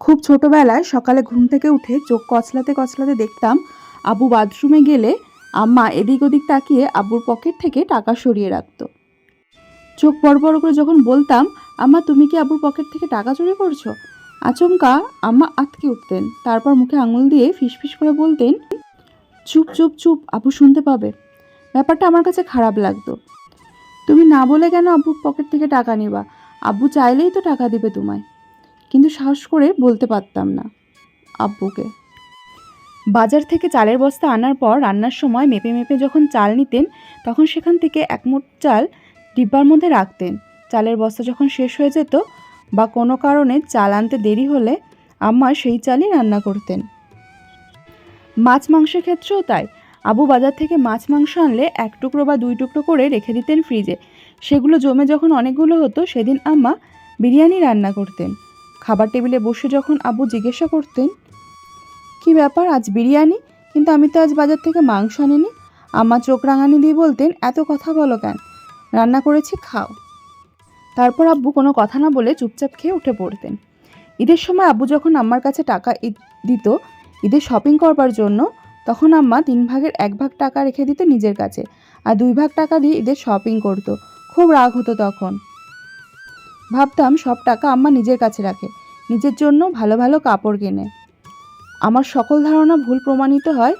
খুব ছোটবেলায় সকালে ঘুম থেকে উঠে চোখ কচলাতে কচলাতে দেখতাম আবু বাথরুমে গেলে আম্মা এদিক ওদিক তাকিয়ে আব্বুর পকেট থেকে টাকা সরিয়ে রাখত। চোখ বড় বড় করে যখন বলতাম, আম্মা, তুমি কি আব্বুর পকেট থেকে টাকা চুরি করছ? আচমকা আম্মা আটকে উঠতেন, তারপর মুখে আঙুল দিয়ে ফিসফিস করে বলতেন, চুপ চুপ চুপ, আব্বু শুনতে পাবে। ব্যাপারটা আমার কাছে খারাপ লাগতো। তুমি না বলে কেন আব্বুর পকেট থেকে টাকা নিবা? আব্বু চাইলেই তো টাকা দিবে তোমায়। কিন্তু সাহস করে বলতে পারতাম না আব্বুকে। বাজার থেকে চালের বস্তা আনার পর রান্নার সময় মেপে মেপে যখন চাল নিতেন, তখন সেখান থেকে এক মুঠ চাল ডিব্বার মধ্যে রাখতেন। চালের বস্তা যখন শেষ হয়ে যেত বা কোনো কারণে চাল আনতে দেরি হলে আম্মা সেই চালই রান্না করতেন। মাছ মাংসের ক্ষেত্রেও তাই। আবু বাজার থেকে মাছ মাংস আনলে এক টুকরো বা দুই টুকরো করে রেখে দিতেন ফ্রিজে। সেগুলো জমে যখন অনেকগুলো হতো, সেদিন আম্মা বিরিয়ানি রান্না করতেন। খাবার টেবিলে বসে যখন আবু জিজ্ঞাসা করতেন, কি ব্যাপার, আজ বিরিয়ানি? কিন্তু আমি তো আজ বাজার থেকে মাংস আনিনি। আম্মা চোখ রাঙানি দিয়ে বলতেন, এত কথা বলো কেন? রান্না করেছি, খাও। তারপর আব্বু কোনো কথা না বলে চুপচাপ খেয়ে উঠে পড়তেন। ঈদের সময় আব্বু যখন আম্মার কাছে টাকা দিত, ঈদের শপিং করবার জন্য, তখন আম্মা তিন ভাগের এক ভাগ টাকা রেখে দিত নিজের কাছে আর দুই ভাগ টাকা দিয়ে ঈদের শপিং করতো। খুব রাগ হতো তখন। ভাবতাম সব টাকা আম্মা নিজের কাছে রাখে। নিজের জন্য ভালো ভালো কাপড় কেনে। আমার সকল ধারণা ভুল প্রমাণিত হয়,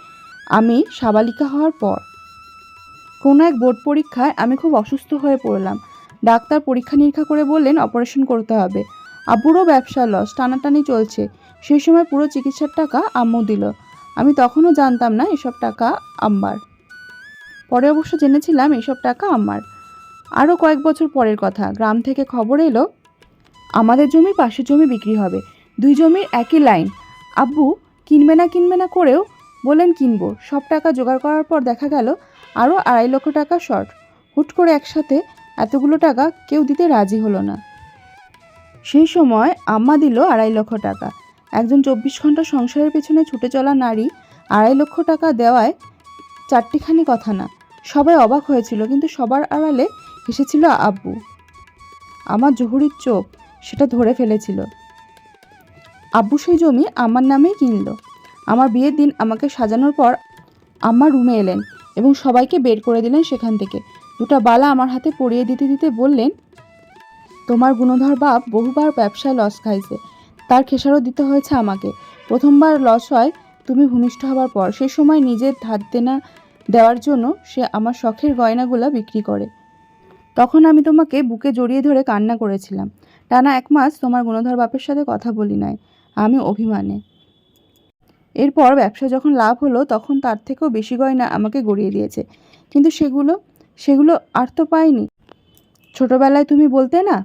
আমি সাবালিকা হওয়ার পর। কোনো এক বোর্ড পরীক্ষায় আমি খুব অসুস্থ হয়ে পড়লাম। ডাক্তার পরীক্ষা নিরীক্ষা করে বললেন, অপারেশন করতে হবে। আব্বুরও ব্যবসা লস, টানাটানি চলছে। সেই সময় পুরো চিকিৎসার টাকা আম্মু দিল। আমি তখনও জানতাম না, এসব টাকা আম্মার। পরে অবশ্য জেনেছিলাম, এসব টাকা আম্মার। আরও কয়েক বছর পরের কথা, গ্রাম থেকে খবর এলো আমাদের জমির পাশের জমি বিক্রি হবে। দুই জমির একই লাইন। আব্বু কিনবে না কিনবে না করেও বললেন, কিনবো। সব টাকা জোগাড় করার পর দেখা গেল, আরও আড়াই লক্ষ টাকা শর্ট। হুট করে একসাথে এতগুলো টাকা কেউ দিতে রাজি হলো না। সেই সময় আম্মা দিল আড়াই লক্ষ টাকা। একজন চব্বিশ ঘণ্টা সংসারের পেছনে ছুটে চলা নারী আড়াই লক্ষ টাকা দেওয়ায় চারটিখানি কথা না। সবাই অবাক হয়েছিল, কিন্তু সবার আড়ালে হেসেছিল আব্বু। আমার জহুরির চোখ সেটা ধরে ফেলেছিল। আব্বু সেই জমি আমার নামেই কিনলো। আমার বিয়ের দিন আমাকে সাজানোর পর আম্মা রুমে এলেন এবং সবাইকে বের করে দিলেন সেখান থেকে। দুটা বালা আমার হাতে পরিয়ে দিতে দিতে বললেন, তোমার গুণধর বাপ বহুবার ব্যবসায় লস খাইছে। তার খেসারও দিতে হয়েছে আমাকে। প্রথমবার লস হয়, তুমি ভূমিষ্ঠ হবার পর। সেই সময় নিজের ধার দেনা দেওয়ার জন্য সে আমার শখের গয়নাগুলো বিক্রি করে। তখন আমি তোমাকে বুকে জড়িয়ে ধরে কান্না করেছিলাম। টানা এক মাস তোমার গুণধর বাপের সাথে কথা বলি নাই। আমি অভিমানে। এরপর ব্যবসা যখন লাভ হলো, তখন তার থেকেও বেশি গয়না আমাকে গড়িয়ে দিয়েছে। কিন্তু সেগুলো সেগুলো আর তো পাইনি। ছোটবেলায় তুমি বলতে না,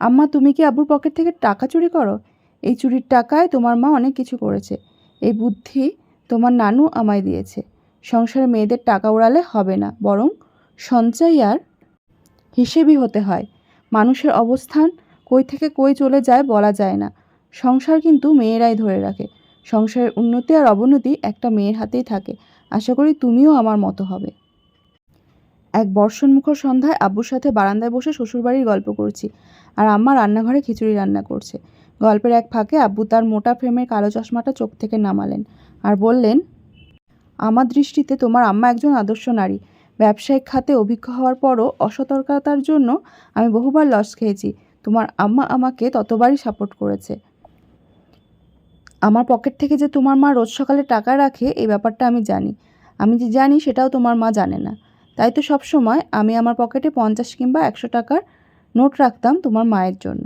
আম্মা, তুমি কি আব্বুর পকেট থেকে টাকা চুরি করো? এই চুরির টাকায় তোমার মা অনেক কিছু করেছে। এই বুদ্ধি তোমার নানু আমায় দিয়েছে। সংসারে মেয়েদের টাকা উড়ালে হবে না, বরং সঞ্চয় আর হিসেবই হতে হয়। মানুষের অবস্থান কই থেকে কই চলে যায় বলা যায় না। সংসার কিন্তু মেয়েরাই ধরে রাখে। সংসারের উন্নতি আর অবনতি একটা মেয়ের হাতেই থাকে। আশা করি তুমিও আমার মতো হবে। এক বর্ষণমুখর সন্ধ্যায় আব্বুর সাথে বারান্দায় বসে শ্বশুরবাড়ির গল্প করছি আর আম্মা রান্নাঘরে খিচুড়ি রান্না করছে। গল্পের এক ফাঁকে আব্বু তার মোটা ফ্রেমের কালো চশমাটা চোখ থেকে নামালেন আর বললেন, আমার দৃষ্টিতে তোমার আম্মা একজন আদর্শ নারী। ব্যবসায়িক খাতে অভিজ্ঞ হওয়ার পরও অসতর্কতার জন্য আমি বহুবার লস খেয়েছি। তোমার আম্মা আমাকে ততবারই সাপোর্ট করেছে। আমার পকেট থেকে যে তোমার মা রোজ সকালে টাকা রাখে, এই ব্যাপারটা আমি জানি। আমি যে জানি, সেটাও তোমার মা জানে না। তাই তো সব সময় আমি আমার পকেটে পঞ্চাশ কিংবা একশো টাকার নোট রাখতাম তোমার মায়ের জন্য।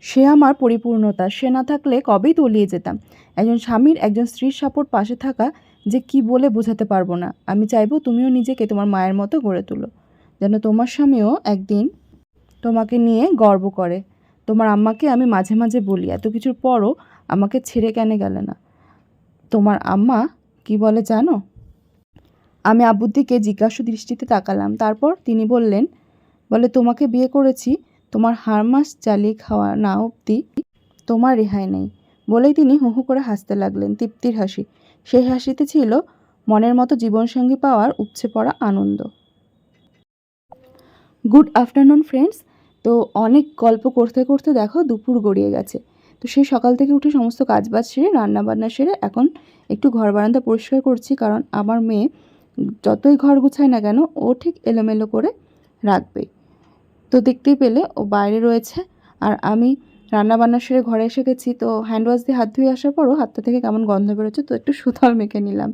সে আমার পরিপূর্ণতা, সে না থাকলে কবেই তলিয়ে যেতাম। একজন স্বামীর, একজন স্ত্রীর সাপোর্ট পাশে থাকা যে কি বলে বোঝাতে পারব না। আমি চাইব তুমিও নিজেকে তোমার মায়ের মতো গড়ে তুলো। যেন তোমার স্বামীও একদিন তোমাকে নিয়ে গর্ব করে। তোমার আম্মাকে আমি মাঝে মাঝে বলি, এত কিছুর পরও আমাকে ছেড়ে কেন গেলে না? তোমার আম্মা কি বলে জানো? আমি আব্বুর দিকে জিজ্ঞাসু দৃষ্টিতে তাকালাম, তারপর তিনি বললেন, বলে, তোমাকে বিয়ে করেছি, তোমার হাড় মাস জ্বালিয়ে খাওয়া না অবধি তোমার রেহাই নেই, বলেই তিনি হু হু করে হাসতে লাগলেন, তৃপ্তির হাসি। সেই হাসিতে ছিল মনের মতো জীবনসঙ্গী পাওয়ার উপচে পড়া আনন্দ। Good afternoon, friends. তো অনেক গল্প করতে করতে দেখো দুপুর গড়িয়ে গেছে। তো সেই সকাল থেকে উঠে সমস্ত কাজ বাজ সেরে, রান্নাবান্না সেরে এখন একটু ঘর বারান্দা পরিষ্কার করছি কারণ আমার মেয়ে যতই ঘর গুছায় না কেন, ও ঠিক এলোমেলো করে রাখবে। তো দেখতেই পেলে ও বাইরে রয়েছে আর আমি রান্না বান্না সেরে ঘরে এসে গেছি। তো হ্যান্ড ওয়াশ দিয়ে হাত ধুয়ে আসার পরও হাতটা থেকে কেমন গন্ধ বেরোচ্ছে, তো একটু সুতল মেখে নিলাম।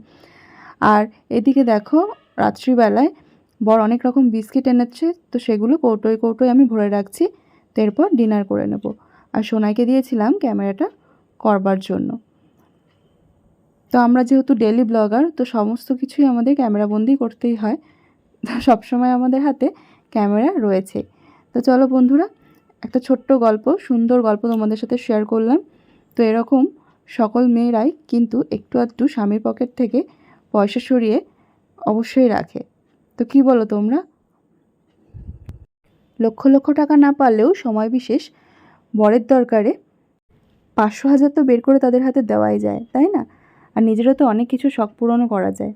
আর এদিকে দেখো রাত্রিবেলায় বর অনেক রকম বিস্কিট এনেছে, তো সেগুলো কৌটোয় কৌটোয় আমি ভরে রাখছি, তো এরপর ডিনার করে নেব। আর সোনাইকে দিয়েছিলাম ক্যামেরাটা করবার জন্য। তো আমরা যেহেতু ডেলি ব্লগার, তো সমস্ত কিছুই আমাদের ক্যামেরাবন্দি করতেই হয়। সবসময় আমাদের হাতে ক্যামেরা রয়েছে। তো চলো বন্ধুরা, একটা ছোট্ট গল্প, সুন্দর গল্প তোমাদের সাথে শেয়ার করলাম। তো এরকম সকল মেয়েরাই কিন্তু একটু আধটু স্বামীর পকেট থেকে পয়সা সরিয়ে অবশ্যই রাখে। তো কি বলো তোমরা? লক্ষ লক্ষ টাকা না পারলেও সময় বিশেষ, বরের দরকারে। পাঁচশো হাজার তো বের করে তাদের হাতে দেওয়াই যায়, তাই না? আর নিজেরও তো অনেক কিছু শখ পূরণও করা যায়।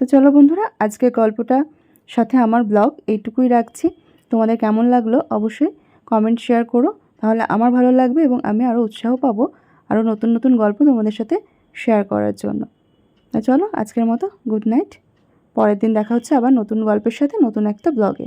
তো চলো বন্ধুরা, আজকের গল্পটা সাথে আমার ব্লগ এইটুকুই রাখছি। তোমাদের কেমন লাগল অবশ্যই কমেন্ট শেয়ার করো। তাহলে আমার ভালো লাগবে এবং আমি আরও উৎসাহ পাবো আরও নতুন নতুন গল্প তোমাদের সাথে শেয়ার করার জন্য। চলো, আজকের মতো গুড নাইট পরের দিন দেখা হচ্ছে আবার নতুন গল্পের সাথে নতুন একটা ব্লগে